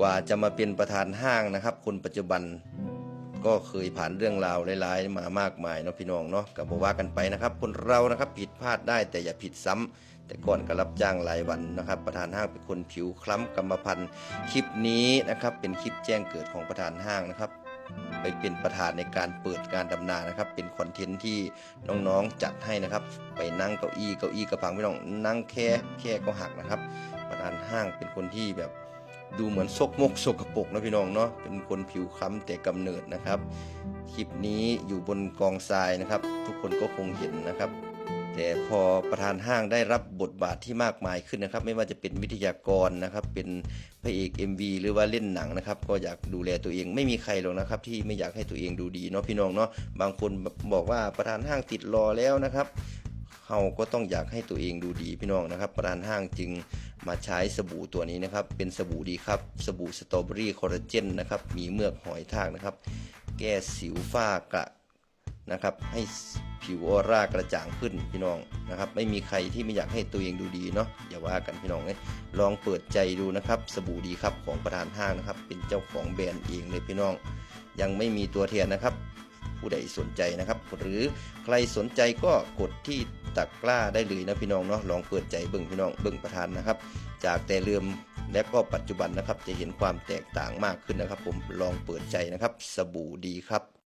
กว่าจะมาเป็นประธานห้างนะครับ คนปัจจุบันก็เคยผ่านเรื่องราวร้ายๆมามากมายเนาะพี่น้องเนาะก็บอกว่ากันไปนะครับ คนเรานะครับผิดพลาดได้แต่อย่าผิดซ้ำแต่ก่อนก็รับจ้างรายวันนะครับ ประธานห้างเป็นคนผิวคล้ำกรรมพันธุ์คลิปนี้นะครับ เป็นคลิปแจ้งเกิดของประธานห้างนะครับ ไปเป็นประธานในการเปิดการดำนานะครับ เป็นคอนเทนต์ที่น้องๆจัดให้นะครับ ไปนั่งเก้าอี้เก้าอี้กระพังพี่น้องนั่งแค่แค่ก็หักนะครับ ประธานห้างเป็นคนที่แบบ ดูเหมือนซกมกสกปรกนะพี่น้องเนาะเป็นคนผิวคล้ำแต่กำเนิดนะครับ คลิปนี้อยู่บนกองทรายนะครับ ทุกคนก็คงเห็นนะครับ แต่พอประธานห้างได้รับบทบาทที่มากมายขึ้นนะครับ ไม่ว่าจะเป็นวิทยากรนะครับ เป็นพระเอก MV หรือว่าเล่นหนังนะครับ ก็อยากดูแลตัวเองไม่มีใครหรอกนะครับ ที่ไม่อยากให้ตัวเองดูดีเนาะพี่น้องเนาะบางคนบอกว่าประธานห้างติดรอแล้วนะครับ เขาก็ต้องอยากให้ตัวเองดูดีพี่น้องนะครับประธานห้างจึงมาใช้สบู่ตัวนี้นะครับ เป็นสบู่ดีครับ สบู่สตรอเบอรี่คอลลาเจนนะครับ มีเมือกหอยทากนะครับ แก้สิวฝ้ากระนะครับ ให้ผิวออร่ากระจ่างขึ้นพี่น้องนะครับ ไม่มีใครที่ไม่อยากให้ตัวเองดูดีเนาะอย่าว่ากันพี่น้องเลยลองเปิดใจดูนะครับ สบู่ดีครับของประธานห้างนะครับ เป็นเจ้าของแบรนด์เองเลยพี่น้อง ยังไม่มีตัวแทนนะครับ ผู้ใดสนใจนะครับ หรือใครสนใจก็กดที่ ตักล้าได้เลยนะพี่น้องเนาะลองเปิดใจเบิ่งพี่น้องเบิ่งประธานนะครับ จากแต่เริ่มและก็ปัจจุบันนะครับจะเห็นความแตกต่างมากขึ้นนะครับ ผมลองเปิดใจนะครับ สบู่ดีครับ